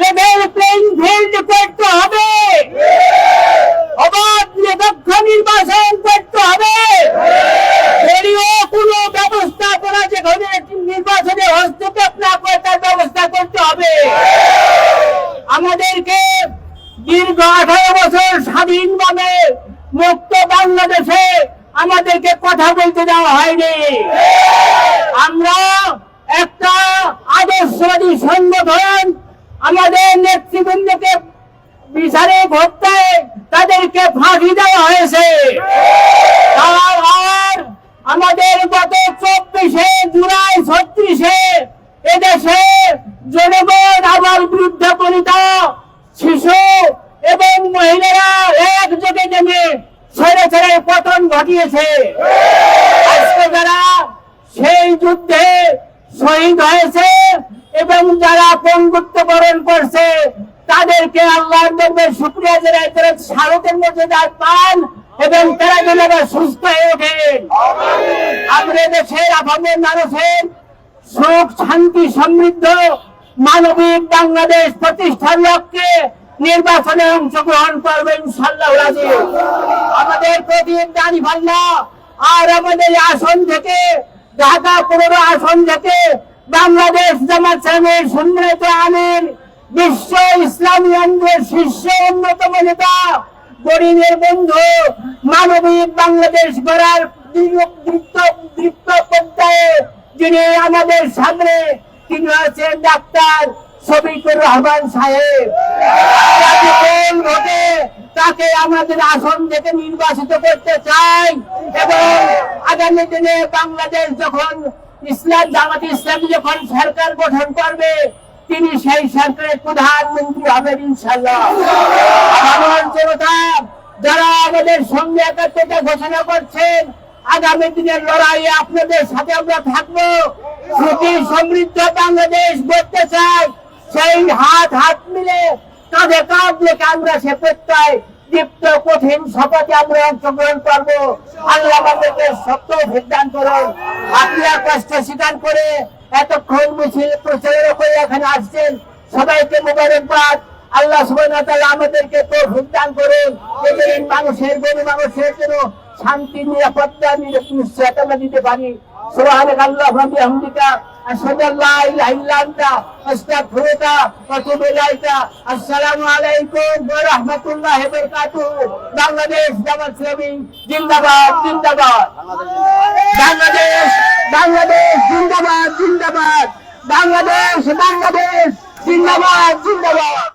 Level playing field করতে হবে। অবাধ নিরপেক্ষ নির্বাচন করতে হবে। দলীয় কোনো ব্যবস্থাপনা যেখানে নির্বাচনে হস্তক্ষেপ না করে তার ব্যবস্থা করতে হবে। আমাদেরকে দীর্ঘ আঠারো বছর স্বাধীনভাবে মুক্ত বাংলাদেশে আমাদেরকে কথা বলতে দেওয়া হয়নি। আমরা একটা আদর্শবাদী সংগঠন আমাদের নেতৃবৃন্দকে বিচারে হত্যায় তাদেরকে ফাঁসি দেওয়া হয়েছে। আর আমাদের গত চব্বিশে জুলাই ছত্রিশে এদেশে জনগণ আমার বৃদ্ধ পরিত শিশু এবং মহিলারা একযোগে নেমে ছেড়ে ছেড়ে পতন ঘটিয়েছে। আজকে যারা সেই যুদ্ধে শহীদ হয়েছে এবং যারা পঙ্গুত্ব বরণ করছে, তাদেরকে দরবারে শুক্রিয়া জানাই। তারা স্বাগতের মধ্যে যার পান এবং তারা যেন সুস্থ হয়ে ওঠেন আমরা দেশের আপামের মানুষের সুখ, শান্তি, সমৃদ্ধ মানবিক বাংলাদেশ প্রতিষ্ঠার লক্ষ্যে নির্বাচনে অংশগ্রহণ করবে ইনশাল্লাহ রাজি। আমাদের প্রদীপ দানি ভাল্লা, আর আমাদের আসন থেকে, ঢাকা পনেরো আসন থেকে বাংলাদেশ জামাত সুন্নত আমিন বিশ্ব ইসলামী আন্দোলনের শীর্ষ অন্যতম নেতা, গরিবের বন্ধু, মানবিক বাংলাদেশ গড়ার পর্যায়ে আমাদের তিনি ডাক্তার সাহেব। তাকে আমাদের আসন থেকে নির্বাচিত করতে চাই এবং আগামী দিনে বাংলাদেশ যখন ইসলাম জামাত ইসলামী যখন সরকার গঠন করবে, তিনি সেই সরকারের প্রধানমন্ত্রী হবেন ইনশাল্লাহ যারা আমাদের সঙ্গে একাত্মতা ঘোষণা করছেন, আগামী দিনের লড়াইয়ে আপনাদের সাথে আমরা থাকব। সুখী সমৃদ্ধ বাংলাদেশ গড়তে চাই, সেই হাত হাত মিলে কাঁধে কাঁধ লেখে আমরা সে প্রত্যয় দীপ্ত কঠিন শপথে আমরা অংশগ্রহণ করব। আল্লাহ আমাদেরকে সত্য ভেদান করুন আপনারা কষ্ট স্বীকার করে এতক্ষণ মিছিল প্রচারের করে এখানে আসছেন। সবাইকে মোবারকবাদ। আল্লাহ আমাদেরকে তৌফিক দান করুন। মানুষের, গরিব মানুষের জন্য শান্তি, নিরাপত্তা, নিশ্চয়তা দিতে পারি। সুবহানাক বাংলাদেশ জিন্দাবাদ জিন্দাবাদ। বাংলাদেশ বাংলাদেশ জিন্দাবাদ। বাংলাদেশ বাংলাদেশ জিন্দাবাদ জিন্দাবাদ।